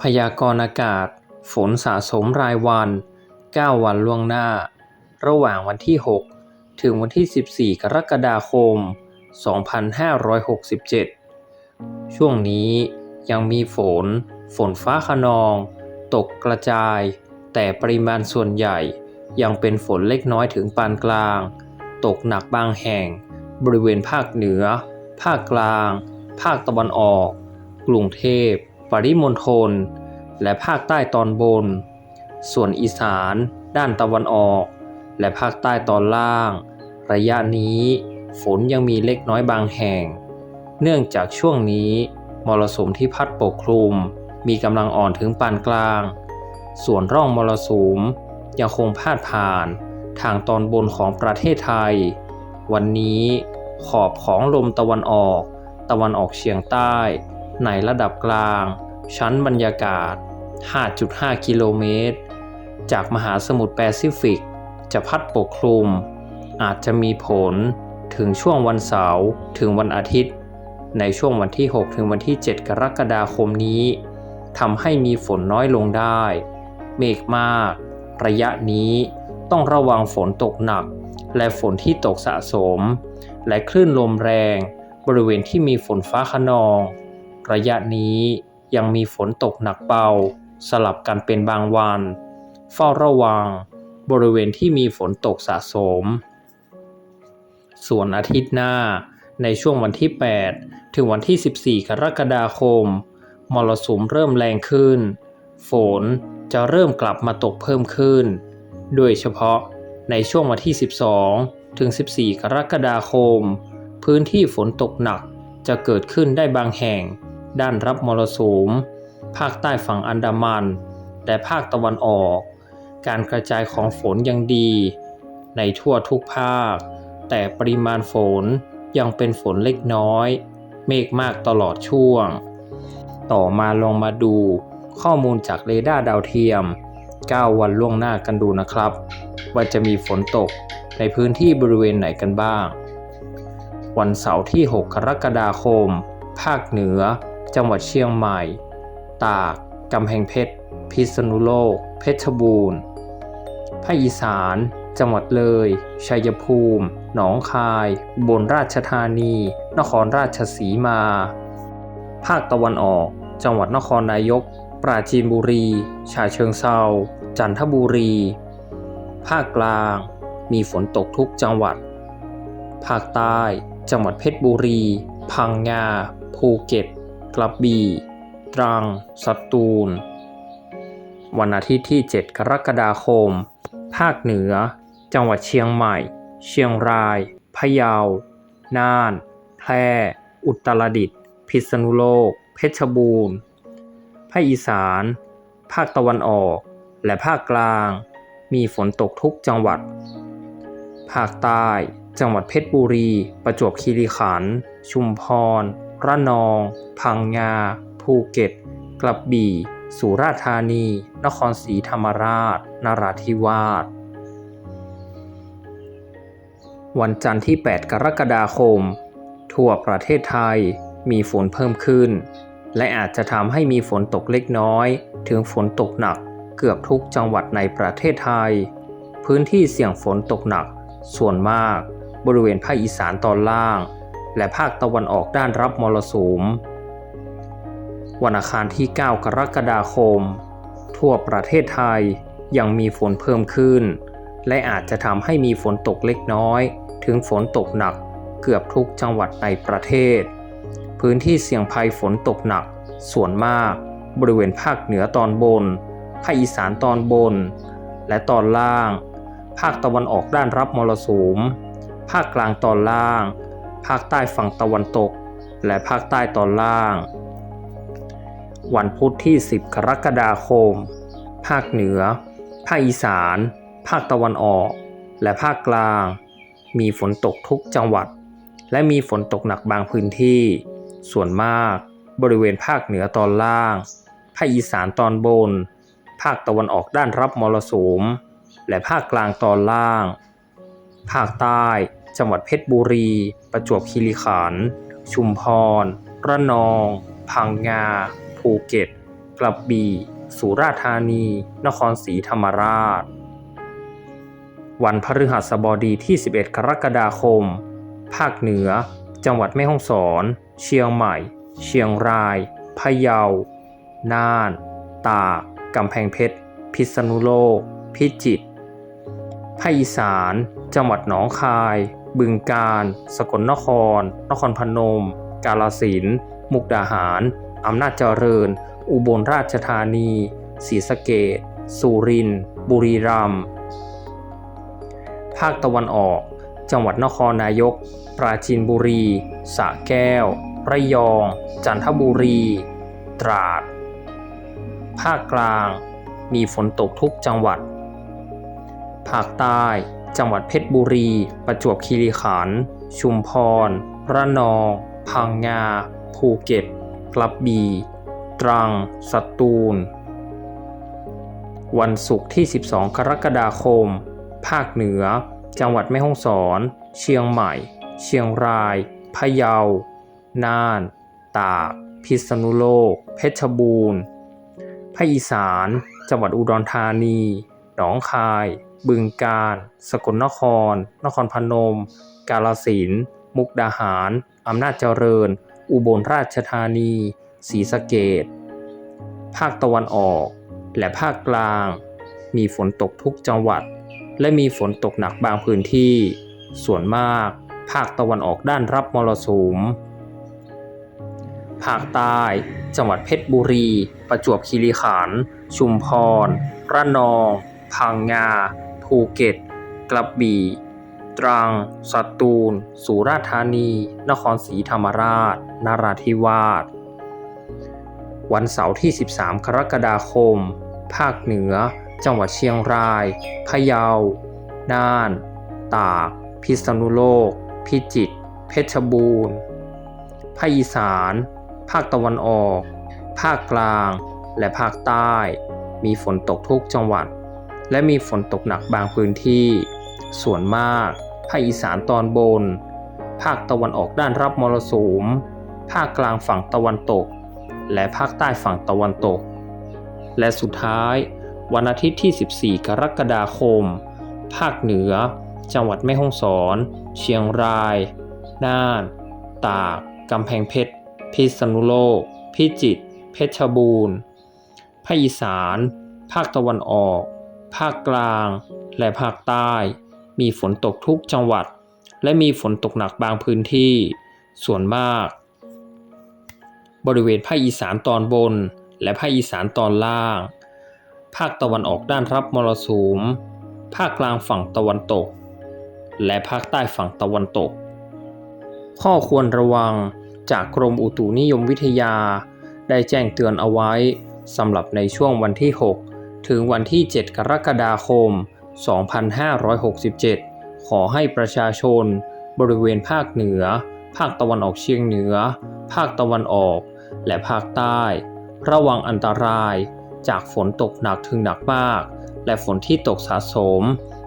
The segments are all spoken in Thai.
พยากรณ์อากาศ ฝนสะสมรายวัน 9 วันล่วงหน้า ระหว่างวันที่ 6 ถึงวันที่ 14 กรกฎาคม 2567 ช่วงนี้ยังมีฝน ฝนฟ้าขนอง ตกกระจาย แต่ปริมาณส่วนใหญ่ยังเป็นฝนเล็กน้อยถึงปานกลาง ตกหนักบางแห่ง บริเวณภาคเหนือ ภาคกลาง ภาคตะวันออก กรุงเทพ ปริมณฑลและภาคใต้ตอนบน ส่วนอีสานด้านตะวันออก และภาคใต้ตอนล่าง ระยะนี้ฝนยังมีเล็กน้อยบางแห่ง เนื่องจากช่วงนี้มรสุมที่พัดปกคลุม มีกำลังอ่อนถึงปานกลาง ส่วนร่องมรสุมยังคงพาดผ่านทางตอนบนของประเทศไทย วันนี้ขอบของลมตะวันออก ตะวันออกเฉียงใต้ ในระดับกลาง ชั้นบรรยากาศ 5.5 กิโลเมตร จากมหาสมุทรแปซิฟิก จะพัดปกคลุม อาจจะมีผลถึงช่วงวันเสาร์ถึงวันอาทิตย์ ในช่วงวันที่ 6 ถึงวันที่ 7 กรกฎาคมนี้ทำให้มีฝนน้อยลงได้ เมฆมาก ระยะนี้ต้องระวังฝนตกหนัก และฝนที่ตกสะสม และคลื่นลมแรง บริเวณที่มีฝนฟ้าขนอง ระยะนี้ ยังมีฝนตกหนักเบา สลับกันเป็นบางวัน เฝ้าระวัง บริเวณที่มีฝนตกสะสม ส่วนอาทิตย์หน้า ในช่วงวันที่ 8 ถึงวันที่ 14 กรกฎาคม มรสุมเริ่มแรงขึ้น ฝนจะเริ่มกลับมาตกเพิ่มขึ้น โดยเฉพาะในช่วงวันที่ 12 ถึง 14 กรกฎาคม พื้นที่ฝนตกหนักจะเกิดขึ้นได้บางแห่ง ด้านรับมรสุม ภาคใต้ฝั่งอันดามัน และภาคตะวันออก การกระจายของฝนยังดี ในทั่วทุกภาค แต่ปริมาณฝนยังเป็นฝนเล็กน้อย เมฆมากตลอดช่วง ต่อมาลองมาดูข้อมูลจากเรดาร์ดาวเทียม 9 วันล่วงหน้ากันดูนะครับ ว่าจะมีฝนตกในพื้นที่บริเวณไหนกันบ้าง วันเสาร์ที่ 6 กรกฎาคม ภาคเหนือ จังหวัดเชียงใหม่ ตาก กำแพงเพชร พิษณุโลก เพชรบูรณ์ ภาคอีสาน จังหวัดเลย ชัยภูมิ หนองคายอุบนราชธานี นครราชสีมา ภาคตะวันออก จังหวัดนครนายก ปราจีนบุรี ฉะเชิงเซา จันทบุรี ภาคกลาง มีฝนตกทุกจังหวัด ภาคใต้ จังหวัดเพชรบุรี พังงา ภูเก็ต กระบี่ ตรัง สตูล วันอาทิตย์ที่ 7 กรกฎาคม ภาคเหนือ จังหวัดเชียงใหม่ เชียงราย พะเยา น่าน แพร่ อุตรดิตถ์ พิษณุโลก เพชรบูรณ์ ภาคอีสาน ภาคตะวันออก และภาคกลาง มีฝนตกทุกจังหวัด ภาคใต้ จังหวัดเพชรบุรี ประจวบคีรีขันธ์ ชุมพร ระนอง พังงา ภูเก็ต กระบี่ สุราษฎร์ธานี นครศรีธรรมราช นราธิวาส วันจันทร์ที่ 8 กรกฎาคม ทั่วประเทศไทยมีฝนเพิ่มขึ้น และอาจจะทำให้มีฝนตกเล็กน้อย ถึงฝนตกหนักเกือบทุกจังหวัดในประเทศไทย พื้นที่เสี่ยงฝนตกหนัก ส่วนมาก บริเวณภาคอีสานตอนล่าง และภาคตะวันออกด้านรับมรสุม วันอังคารที่ 9 กรกฎาคม ทั่วประเทศไทยยังมีฝนเพิ่มขึ้น และอาจจะทำให้มีฝนตกเล็กน้อย ถึงฝนตกหนักเกือบทุกจังหวัดในประเทศ พื้นที่เสี่ยงภัยฝนตกหนัก ส่วนมาก บริเวณภาคเหนือตอนบน ภาคอีสานตอนบน และตอนล่าง ภาคตะวันออกด้านรับมรสุม ภาคกลางตอนล่าง ภาคใต้ฝั่งตะวันตก และภาคใต้ตอนล่าง วันพุธที่ 10 กรกฎาคม ภาคเหนือ ภาคอีสาน ภาคตะวันออก และภาคกลาง มีฝนตกทุกจังหวัด และมีฝนตกหนักบางพื้นที่ ส่วนมาก บริเวณภาคเหนือตอนล่าง ภาคอีสานตอนบน ภาคตะวันออกด้านรับมรสุม และภาคกลางตอนล่าง ภาคใต้ จังหวัดเพชรบุรี ประจวบคีรีขันธ์ ชุมพร ระนอง พังงา ภูเก็ต กระบี่ สุราษฎร์ธานี นครศรีธรรมราช วันพฤหัสบดีที่ 11 กรกฎาคม ภาคเหนือ จังหวัดแม่ฮ่องสอน เชียงใหม่ เชียงราย พะเยา น่าน ตาก กำแพงเพชร พิษณุโลก พิจิตรภาคอีสาน จังหวัดหนองคาย บึงกาฬสกลนคร นครพนม กาฬสินมุกดาหาร อำนาจเจริญ อุบลราชธานีศรีสะเกษสุรินทร์บุรีรัมย์ภาคตะวันออก จังหวัดนครนายก ปราจีนบุรี สระแก้ว ระยอง จันทบุรี ตราด ภาคกลาง มีฝนตกทุกจังหวัด ภาคใต้ จังหวัดเพชรบุรี ประจวบคีรีขันธ์ ชุมพร ระนอง พังงา ภูเก็ต กระบี่ ตรัง สตูล วันศุกร์ที่ 12 กรกฎาคม ภาคเหนือ จังหวัดแม่ฮ่องสอน เชียงใหม่ เชียงราย พะเยา น่าน ตาก พิษณุโลก เพชรบูรณ์ภาคอีสาน จังหวัดอุดรธานี หนองคาย บึงกาฬสกลนคร นครพนม กาฬสินมุกดาหาร อำนาจเจริญ อุบลราชธานีศรีสะเกษภาคตะวันออก และภาคกลาง มีฝนตกทุกจังหวัด และมีฝนตกหนักบางพื้นที่ ส่วนมาก ภาคตะวันออกด้านรับมรสุมภาคใต้ จังหวัดเพชรบุรี ประจวบคีรีขันธ์ ชุมพร ระนอง พังงา ภูเก็ต กระบี่ ตรัง สตูล สุราษฎร์ธานี นครศรีธรรมราช นราธิวาส วันเสาร์ที่ 13 กรกฎาคม ภาคเหนือ จังหวัดเชียงราย พะเยา น่าน ตาก พิษณุโลก พิจิตร เพชรบูรณ์ ภาคอีสาน ภาคตะวันออก ภาคกลาง และภาคใต้ มีฝนตกทุกจังหวัด และมีฝนตกหนักบางพื้นที่ ส่วนมาก ภาคอีสานตอนบน ภาคตะวันออกด้านรับมรสุม ภาคกลางฝั่งตะวันตก และภาคใต้ฝั่งตะวันตก และสุดท้าย วันอาทิตย์ที่ 14 กรกฎาคม ภาคเหนือ จังหวัดแม่ฮ่องสอน เชียงราย น่าน ตาก กำแพงเพชร พิษณุโลก พิจิตร เพชรบูรณ์ ภาคอีสาน ภาคตะวันออก ภาคกลาง และภาคใต้ มีฝนตกทุกจังหวัด และมีฝนตกหนักบางพื้นที่ ส่วนมาก บริเวณภาคอีสานตอนบน และภาคอีสานตอนล่าง ภาคตะวันออกด้านรับมรสุม ภาคกลางฝั่งตะวันตก และภาคใต้ฝั่งตะวันตก ข้อควรระวังจากกรมอุตุนิยมวิทยา ได้แจ้งเตือนเอาไว้สำหรับในช่วงวันที่ 6 ถึงวันที่ 7 กรกฎาคม 2567 ขอให้ประชาชน บริเวณภาคเหนือ ภาคตะวันออกเฉียงเหนือ ภาคตะวันออก และภาคใต้ ระวังอันตรายจากฝนตกหนักถึงหนักมาก และฝนที่ตกสะสม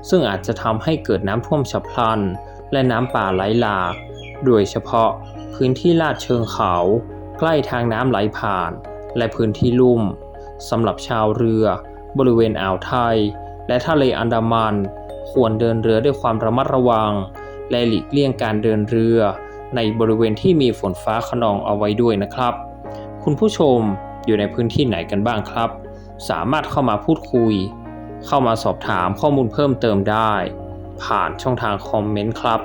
ซึ่งอาจจะทำให้เกิดน้ำท่วมฉับพลัน และน้ำป่าไหลหลาก โดยเฉพาะพื้นที่ลาดเชิงเขา ใกล้ทางน้ำไหลผ่าน และพื้นที่ลุ่มสำหรับชาวเรือ บริเวณอ่าวไทย และทะเลอันดามัน ควรเดินเรือด้วยความระมัดระวัง และหลีกเลี่ยงการเดินเรือ ในบริเวณที่มีฝนฟ้าขนองเอาไว้ด้วยนะครับ คุณผู้ชมอยู่ในพื้นที่ไหนกันบ้างครับ สามารถเข้ามาพูดคุย เข้ามาสอบถามข้อมูลเพิ่มเติมได้ ผ่านช่องทางคอมเมนต์ครับ